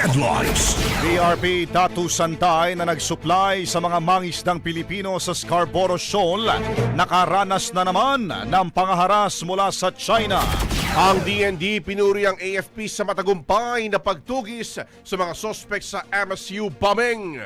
Headlines. BRP Datu Santay na nagsupply sa mga mangisdang Pilipino sa Scarborough Shoal nakaranas na naman ng pangaharas mula sa China. Ang DND pinuri ang AFP sa matagumpay na pagtugis sa mga sospek sa MSU bombing.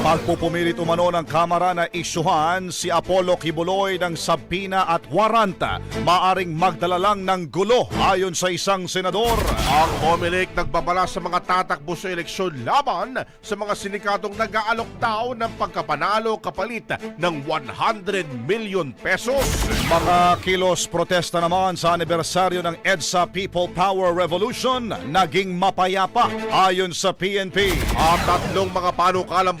Pagpupumilit umano ng Kamara na isyuhan si Apollo Kibuloy ng sabina at waranta maaring magdala lang ng gulo ayon sa isang senador. Ang COMELEC nagbabala sa mga tatakbo sa eleksyon laban sa mga sindikatong nag-aalok daw ng pagkapanalo kapalit ng 100 million pesos. Mga kilos protesta naman sa anibersaryo ng EDSA People Power Revolution naging mapayapa ayon sa PNP. Ang tatlong mga panukalang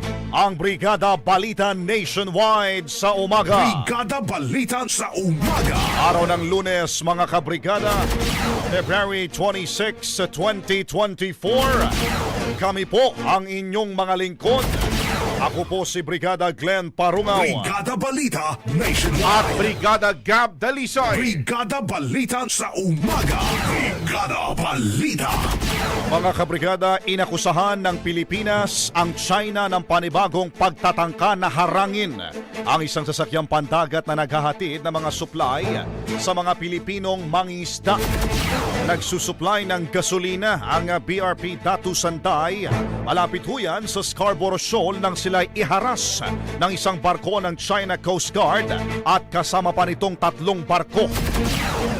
ang Brigada Balita Nationwide sa umaga. Brigada Balita sa umaga. Araw ng lunes mga kabrigada, February 26, 2024. Kami po ang inyong mga lingkod. Ako po si Brigada Glenn Parungaw. Brigada Balita At Nationwide. Brigada Gab Dalisay. Brigada Balita sa umaga. Brigada Balita. Mga kabrigada, inakusahan ng Pilipinas ang China ng panibagong pagtatangka na harangin ang isang sasakyang pandagat na naghahatid ng mga supply sa mga Pilipinong mangisda. Nagsusupply ng gasolina ang BRP Datu Sanday. Malapit ho yan sa Scarborough Shoal nang sila'y iharas ng isang barko ng China Coast Guard at kasama pa nitong tatlong barko.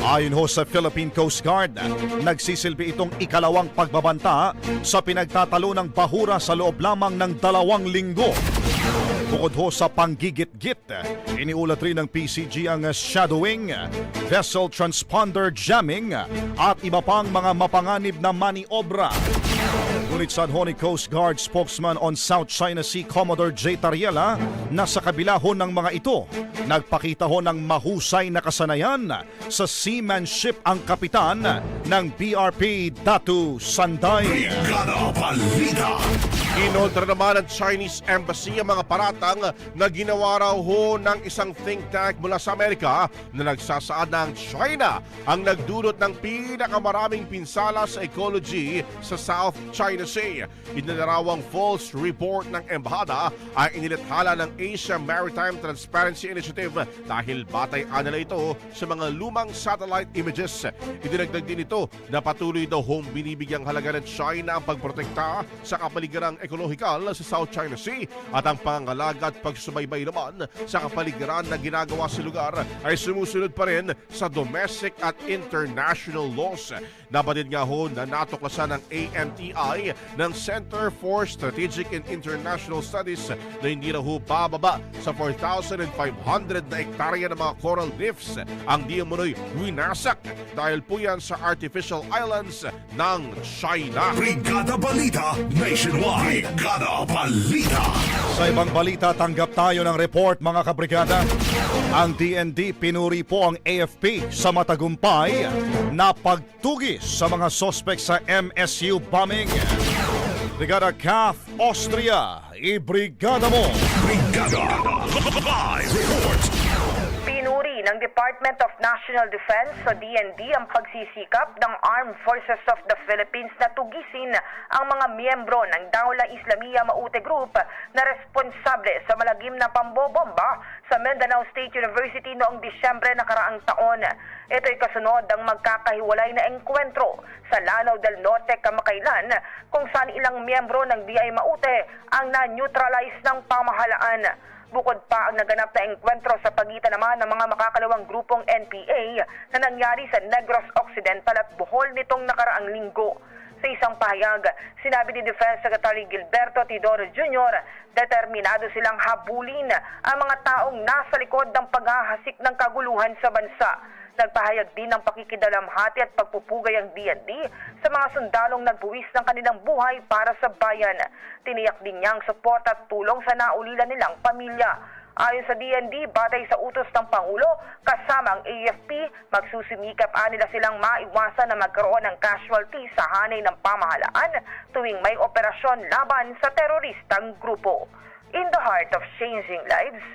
Ayon ho sa Philippine Coast Guard, nagsisilbi itong ikalawang pagbabanta sa pinagtatalo ng bahura sa loob lamang ng dalawang linggo. Bukod ho sa panggigit-git, iniulat rin ng PCG ang shadowing, vessel transponder jamming at iba pang mga mapanganib na maniobra. Ngunit sa ho ni Coast Guard spokesman on South China Sea Commodore J. Tariela na sa kabila ho ng mga ito, nagpakita ho ng mahusay na kasanayan sa seamanship ang kapitan ng BRP Datu Sanday. Brigada Balita. Inoltra naman ng Chinese Embassy ang mga paratang na ginawa raw ho ng isang think tank mula sa Amerika na nagsasaad ng China ang nagdulot ng pinakamaraming pinsala sa ecology sa South China Sea. Inanarawang false report ng embahada ay inilathala ng Asia Maritime Transparency Initiative dahil batay nila ito sa mga lumang satellite images. Idinagdag din ito na patuloy daw hong binibigyang halaga ng China ang pagprotekta sa kapaligiran ekolohikal sa South China Sea at ang pangangalaga at pagsubaybay naman sa kapaligiran na ginagawa sa lugar ay sumusunod pa rin sa domestic at international laws. Nabatid nga ho na natuklasan ng AMTI ng Center for Strategic and International Studies na hindi na ho bababa sa 4,500 na ektarya ng mga coral reefs ang di umunoy winasak dahil po yan sa artificial islands ng China. Brigada Balita Nationwide. Brigada Balita. Sa ibang balita, tanggap tayo ng report mga kabrigada. Ang DND pinuri po ang AFP sa matagumpay na pagtugis sa mga sospek sa MSU bombing. Brigada CAF Austria, ibrigada mo! Brigada. Live report. Ng Department of National Defense sa DND ang pagsisikap ng Armed Forces of the Philippines na tugisin ang mga miyembro ng Daula Islamia Maute Group na responsable sa malagim na pambobomba sa Mindanao State University noong Disyembre nakaraang taon. Ito'y kasunod ng magkakahiwalay na engkwentro sa Lanao del Norte kamakailan kung saan ilang miyembro ng DI Maute ang na-neutralize ng pamahalaan. Bukod pa ang naganap na engkwentro sa pagitan naman ng mga makakalawang grupong NPA na nangyari sa Negros Occidental at Bohol nitong nakaraang linggo. Sa isang pahayag, sinabi ni Defense Secretary Gilberto Tidoro Jr., determinado silang habulin ang mga taong nasa likod ng paghahasik ng kaguluhan sa bansa. Nagpahayag din ng pakikidalamhati at pagpupugay ang DND sa mga sundalong nagbuwis ng kanilang buhay para sa bayan. Tiniyak din niyang support at tulong sa naulilan nilang pamilya. Ayon sa DND, batay sa utos ng Pangulo, kasama ang AFP, magsusumikap nila silang maiwasan na magkaroon ng casualty sa hanay ng pamahalaan tuwing may operasyon laban sa teroristang grupo. In the heart of changing lives,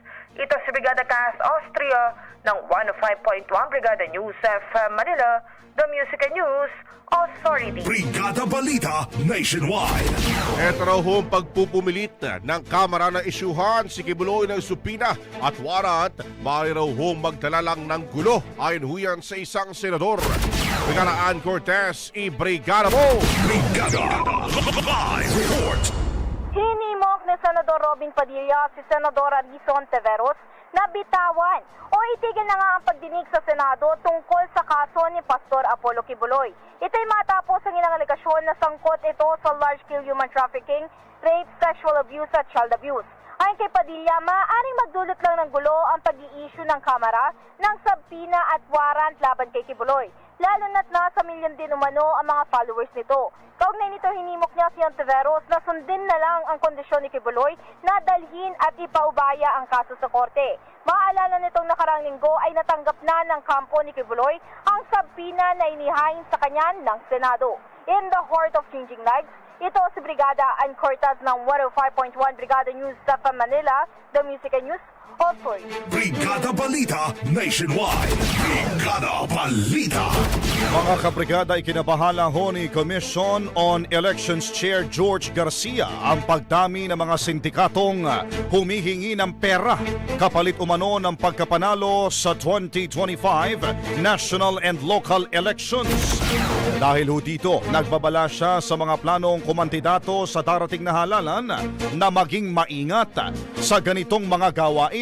ito si Brigada Cas Austria ng 105.1 Brigada News FM Manila, the Music and News Authority. Brigada Balita Nationwide. Ito raw ho ang pagpupumilit ng Kamara na isyuhan si Kibuloy ng supina at warrant. Maaari raw ho magdala lang ng gulo ayon ho yan sa isang senador. Brigada Ann Cortez, i-brigada mo! Brigada Live Report. Hinimok ni Senador Robin Padilla si Senador Arison Teveros na bitawan o itigil na nga ang pagdinig sa Senado tungkol sa kaso ni Pastor Apollo Kibuloy. Ito'y matapos ang ilang alegasyon na sangkot ito sa large-scale human trafficking, rape, sexual abuse at child abuse. Ayon kay Padilla, maaaring magdulot lang ng gulo ang pag-i-issue ng Kamara ng sabpina at warrant laban kay Kibuloy lalo na't nasa milyon din umano ang mga followers nito. Kaugnay nito hinimok niya si Ontiveros na sundin na lang ang kondisyon ni Kibuloy na dalhin at ipaubaya ang kaso sa korte. Maalala nitong nakarang linggo ay natanggap na ng kampo ni Kibuloy ang sabpina na inihain sa kanya ng Senado. In the heart of changing lives, ito si Brigada Ann Cortaz ng 105.1 Brigada News sa Manila, The Music and News Authority. Brigada Balita Nationwide. Brigada Balita. Mga kabrigada, ikinabahala ho ni Commission on Elections Chair George Garcia ang pagdami ng mga sindikatong humihingi ng pera kapalit umano ng pagkapanalo sa 2025 national and local elections. Dahil ho dito, nagbabala siya sa mga planong kumandidato sa darating na halalan na maging maingat sa ganitong mga gawain.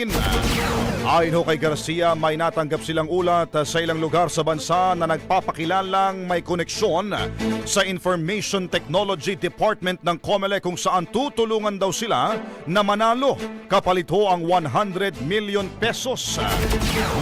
Ayon ho kay Garcia, may natanggap silang ulat sa ilang lugar sa bansa na nagpapakilalang may koneksyon sa Information Technology Department ng COMELEC kung saan tutulungan daw sila na manalo kapalit ho ang 100 million pesos.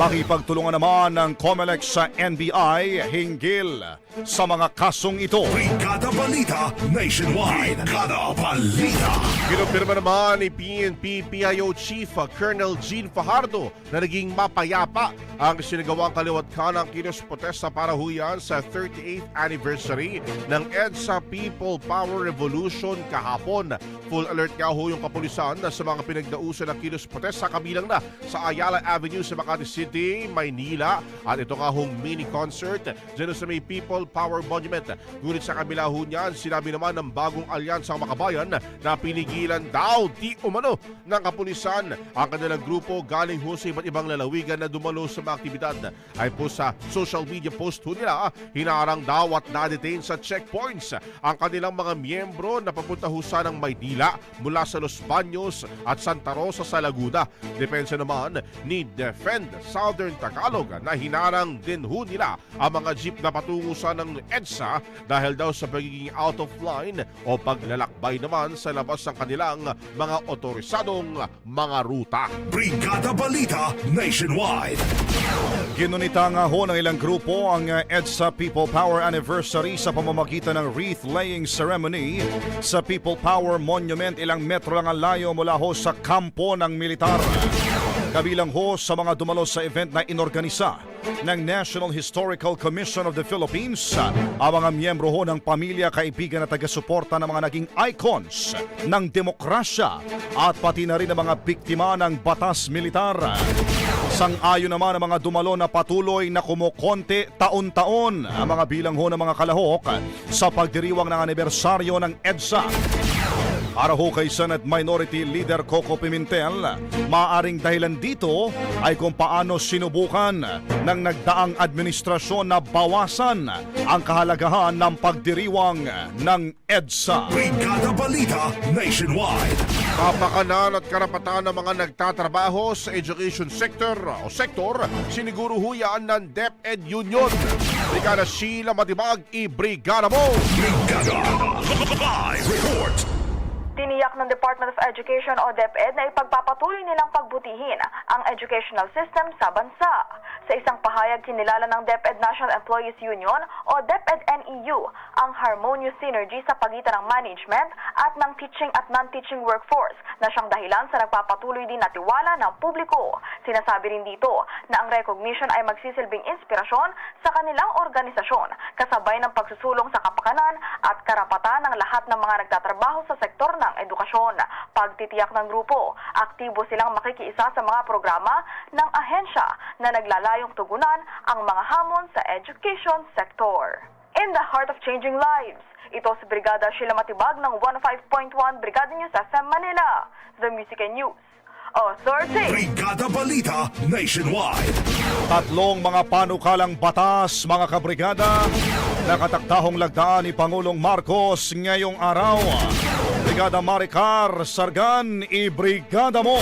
Makipagtulungan naman ng COMELEC sa NBI hinggil sa mga kasong ito. Brigada Balita Nationwide. Brigada Balita. Kinumpirma naman ni PNP PIO Chief uh, Colonel Gene Fajardo na naging mapayapa ang sinagawang kaliwat ka ng kilos protesta para huyan sa 38th anniversary ng EDSA People Power Revolution kahapon. Full alert nga ho yung kapulisan na sa mga pinagdausan ng kilos protesta kabilang na sa Ayala Avenue sa Makati City, Maynila at ito nga hong mini concert dyan sa may People Power Monument. Ngunit sa kabila ho niyan, sinabi naman ng bagong alyansang makabayan na pinigilan daw di umano ng kapulisan ang kanilang grupo galing ho sa iba't ibang lalawigan na dumalo sa mga aktibidad. Ay po sa social media post ho nila, hinarang daw at na-detain sa checkpoints ang kanilang mga miyembro na papunta ho sa ng Maynila mula sa Los Baños at Santa Rosa sa Laguna. Depensa naman ni Defend Southern Tagalog na hinarang din ho nila ang mga jeep na patungo sa ng EDSA dahil daw sa pagiging out of line o paglalakbay naman sa labas ng kanilang mga otorisadong mga ruta. Brigada Balita Nationwide. Ginunita nga ho ng ilang grupo ang EDSA People Power Anniversary sa pamamagitan ng wreath-laying ceremony sa People Power Monument ilang metro lang ang layo mula ho sa kampo ng militar. Kabilang ho sa mga dumalo sa event na inorganisa ng National Historical Commission of the Philippines ang mga miyembro ho ng pamilya, kaibigan at taga-suporta ng mga naging icons ng demokrasya at pati na rin ang mga biktima ng batas militar. Sang-ayon naman ang mga dumalo na patuloy na kumukonte taon-taon ang mga bilang ho ng mga kalahok sa pagdiriwang ng anibersaryo ng EDSA. Para ho kay Senate Minority Leader Coco Pimentel, maaring dahilan dito ay kung paano sinubukan ng nagdaang administrasyon na bawasan ang kahalagahan ng pagdiriwang ng EDSA. Brigada Balita Nationwide. Kapakanan at karapatan ng mga nagtatrabaho sa education sector o sektor, siniguro huyaan ng DepEd Union. Brigada Sheila Matibag, i-brigada mo! Brigada Live Report. Tiniyak ng Department of Education o DepEd na ipagpapatuloy nilang pagbutihin ang educational system sa bansa. Sa isang pahayag kinilala ng DepEd National Employees Union o DepEd NEU ang harmonious synergy sa pagitan ng management at ng teaching at non-teaching workforce na siyang dahilan sa nagpapatuloy din na tiwala ng publiko. Sinasabi rin dito na ang recognition ay magsisilbing inspirasyon sa kanilang organisasyon kasabay ng pagsusulong sa kapakanan at karapatan ng lahat ng mga nagtatrabaho sa sektor ng edukasyon. Pagtitiyak ng grupo, aktibo silang makikiisa sa mga programa ng ahensya na naglalayong tugunan ang mga hamon sa education sector. In the heart of changing lives, ito si Brigada Sheila Matibag ng 105.1 Brigada News FM Manila, The Music and News. Authority! Brigada Balita Nationwide. Tatlong mga panukalang batas, mga kabrigada, nakataktahong lagdaan ni Pangulong Marcos ngayong araw. Brigada Maricar Sargan, i-brigada mo!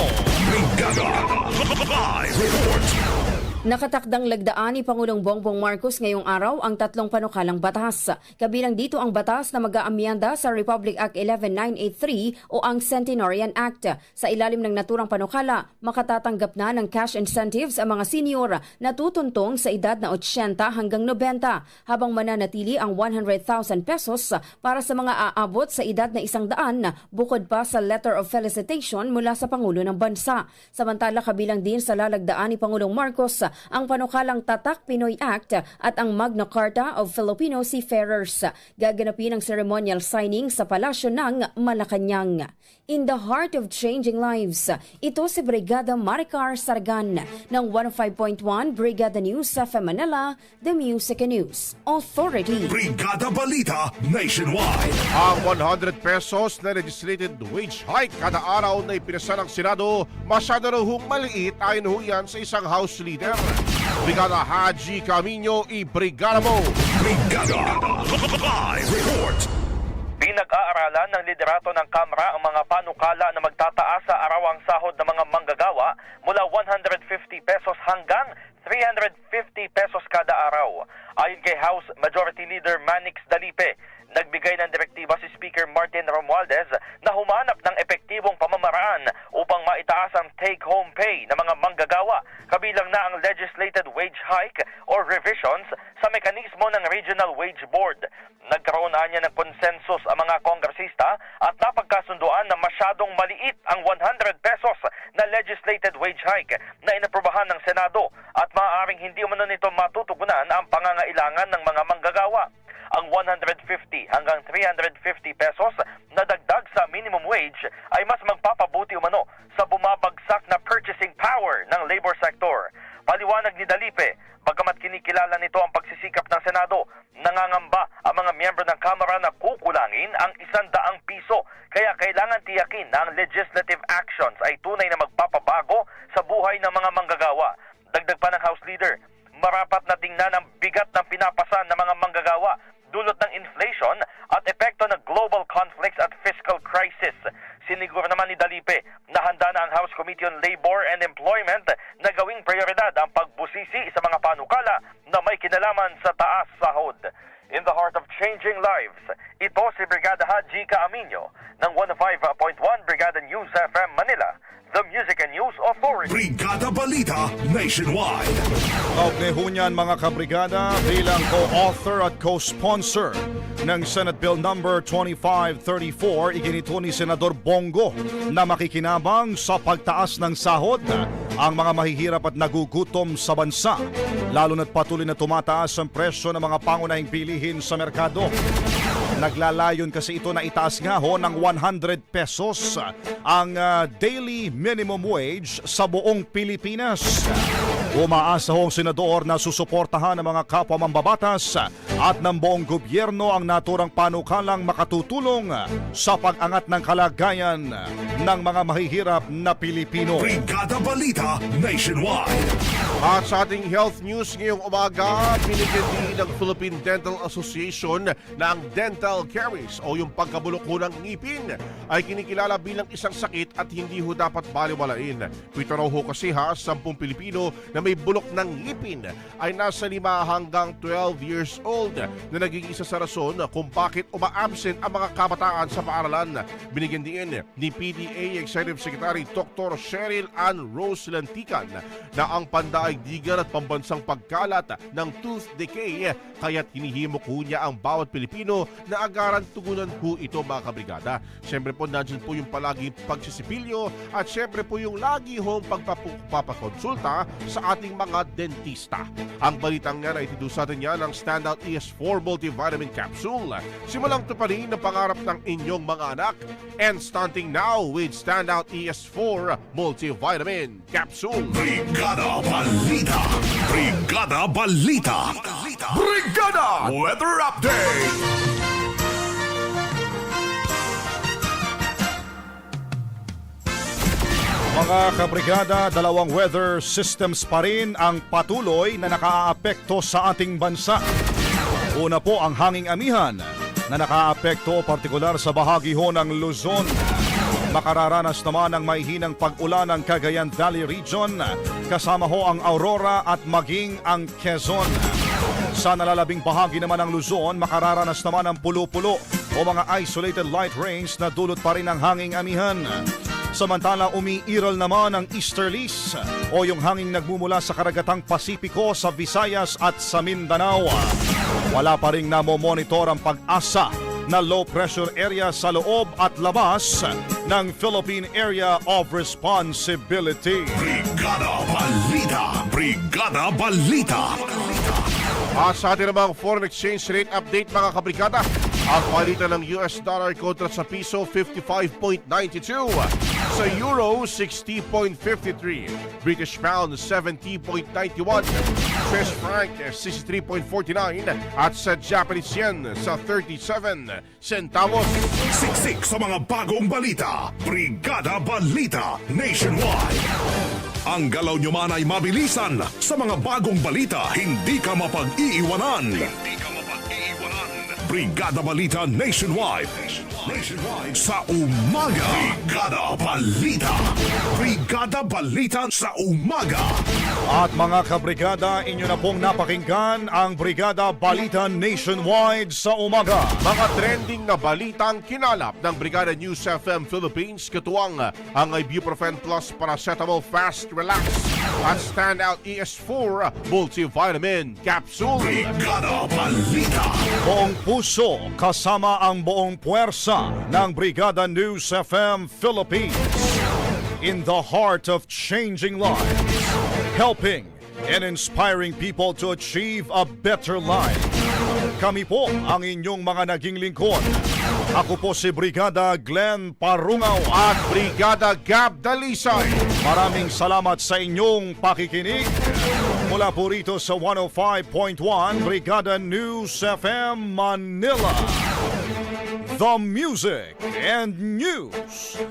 Brigada Live. Nakatakdang lagdaan ni Pangulong Bongbong Marcos ngayong araw ang tatlong panukalang batas. Kabilang dito ang batas na mag-aamyanda sa Republic Act 11983 o ang Centenarian Act. Sa ilalim ng naturang panukala, makatatanggap na ng cash incentives ang mga senior na tutuntong sa edad na 80 hanggang 90 habang mananatili ang 100,000 pesos para sa mga aabot sa edad na isang daan bukod pa sa letter of felicitation mula sa Pangulo ng Bansa. Samantala kabilang din sa lalagdaan ni Pangulong Marcos ang panukalang Tatak Pinoy Act at ang Magna Carta of Filipino Seafarers. Gaganapin ang ceremonial signing sa Palasyo ng Malacanang. In the heart of changing lives, ito si Brigada Maricar Sargan ng 105.1 Brigada News sa Manila, The Music and News Authority. Brigada Balita Nationwide. Ang 100 pesos na legislated wage hike kada araw na ipinasa ng Senado, masyado hong maliit ayon ho yan sa isang House Leader. Brigada Haji Camino, i-brigada mo! Brigada Live Report. Pinag-aaralan ng liderato ng Kamara ang mga panukala na magtataas sa arawang sahod ng mga manggagawa mula 150 pesos hanggang 350 pesos kada araw. Ayon kay House Majority Leader Manix Dalipe, nagbigay ng direktiba si Speaker Martin Romualdez na humanap ng epektibong pamamaraan upang maitaas ang take-home pay ng mga manggagawa, na ang legislated wage hike or revisions sa mekanismo ng Regional Wage Board. Nagkaroon na niya ng konsensus ang mga kongresista at napagkasunduan na masyadong maliit ang 100 pesos na legislated wage hike na inaprobahan ng Senado at maaaring hindi umano nito matutugunan ang pangangailangan ng mga manggagawa ang 150 hanggang 350 pesos na dagdag sa minimum wage ay mas magpapabuti umano sa bumabagsak na power ng labor sector. Paliwanag ni Dalipe, bagamat kinikilala nito ang pagsisikap ng Senado, nangangamba ang mga miyembro ng Kamara na kukulangin ang isandaang piso. Kaya kailangan tiyakin na ang legislative actions ay tunay na magpapabago sa buhay ng mga manggagawa. Dagdag pa ng House Leader, marapat na tingnan ang bigat ng pinapasan ng mga the Music and News Authority. Brigada Balita Nationwide. Kaugnay ho niyan mga kabrigada bilang co-author at co-sponsor ng Senate Bill number 2534 iginito ni Senador Bongo na makikinabang sa pagtaas ng sahod ang mga mahihirap at nagugutom sa bansa lalo na't patuloy na tumataas ang presyo ng mga pangunahing bilihin sa merkado. Naglalayon kasi ito na itaas nga ho ng 100 pesos ang ah, daily minimum wage sa buong Pilipinas. Umaasa ho ang senador na susuportahan ng mga kapwa mambabatas at ng buong gobyerno ang naturang panukalang makatutulong sa pag-angat ng kalagayan ng mga mahihirap na Pilipino. Brigada Balita Nationwide. At sa ating health news ngayong umaga, binigyan ng Philippine Dental Association na ang dental caries o yung pagkabulok ho ng ngipin ay kinikilala bilang isang sakit at hindi ho dapat baliwalain. Pito raw ho kasi ha, 10 Pilipino na may bulok ng ngipin ay nasa 5 hanggang 12 years old na naging isa sa rason kung bakit uma-absent ang mga kabataan sa paaralan. Binigyan din ni PDA Executive Secretary Dr. Cheryl Ann Rose Lantican na ang pandaigdigan at pambansang pagkalat ng tooth decay kaya't hinihimok ho niya ang bawat Pilipino na agaran tugunan ho ito mga kabrigada. Siyempre po nandyan po yung palaging pagsisipilyo at siyempre po yung lagi hong pagpapakonsulta sa ating mga dentista. Ang balitang yan ay tinusa sa atin yan Standout ES4 Multivitamin Capsule. Simulang tuparin ng pangarap ng inyong mga anak and stunting now with Standout ES4 Multivitamin Capsule. Brigada Balita. Brigada Balita. Brigada Weather Update. Mga kabrigada, dalawang weather systems pa rin ang patuloy na nakaaapekto sa ating bansa. Una po ang hanging amihan na nakaapekto partikular sa bahagi ho ng Luzon. Makararanas naman ng mahihinang pag-ulan ng Cagayan Valley Region kasama ho ang Aurora at maging ang Quezon. Sa nalalabing bahagi naman ng Luzon, makararanas naman ang pulo-pulo o mga isolated light rains na dulot pa rin ng hanging amihan. Samantala umiiral naman ang easterlies o yung hanging nagmumula sa karagatang Pasipiko sa Visayas at sa Mindanao. Wala pa rin namomonitor ang pag-asa na low pressure area sa loob at labas ng Philippine Area of Responsibility. Brigada Balita. Brigada Balita. At sa ating namang foreign exchange rate update mga kabrigada, ang palitan ng US dollar kontra sa piso 55.92, sa euro 60.53, British pound 70.91, Swiss franc 63.49 at sa Japanese yen sa 37 centavos. Siksik sa mga bagong balita. Brigada Balita Nationwide. Ang galaw nyo man ay mabilisan sa mga bagong balita. Hindi ka mapag-iiwanan. Hindi ka. Brigada Balita Nationwide. Nationwide sa umaga. Brigada Balita. Brigada Balita sa umaga. At mga kabrigada, inyo na pong napakinggan ang Brigada Balita Nationwide sa umaga. Mga trending na balitang kinalap ng Brigada News FM Philippines katuwang ang Ibuprofen Plus Paracetamol Fast Relax at Standout ES4 Multivitamin Capsule. Brigada Balita. Buong puso kasama ang buong puwersa ng Brigada News FM Philippines. In the heart of changing lives, helping and inspiring people to achieve a better life. Kami po ang inyong mga naging lingkod. Ako po si Brigada Glenn Parungaw At Brigada Gab Dalisay. Maraming salamat sa inyong pakikinig. Mula po rito sa 105.1 Brigada News FM Manila. The Music and News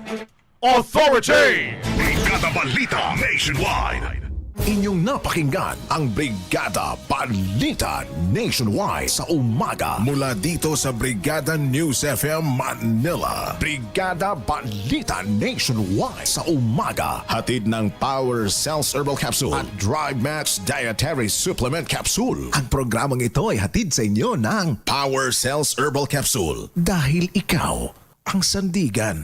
Authority. Brigada Balita Nationwide. Inyong napakinggan ang Brigada Balita Nationwide sa umaga mula dito sa Brigada News FM Manila. Brigada Balita Nationwide sa umaga. Hatid ng Power Cells Herbal Capsule at Drive Match Dietary Supplement Capsule. Ang programang ito ay hatid sa inyo ng Power Cells Herbal Capsule. Dahil ikaw ang sandigan.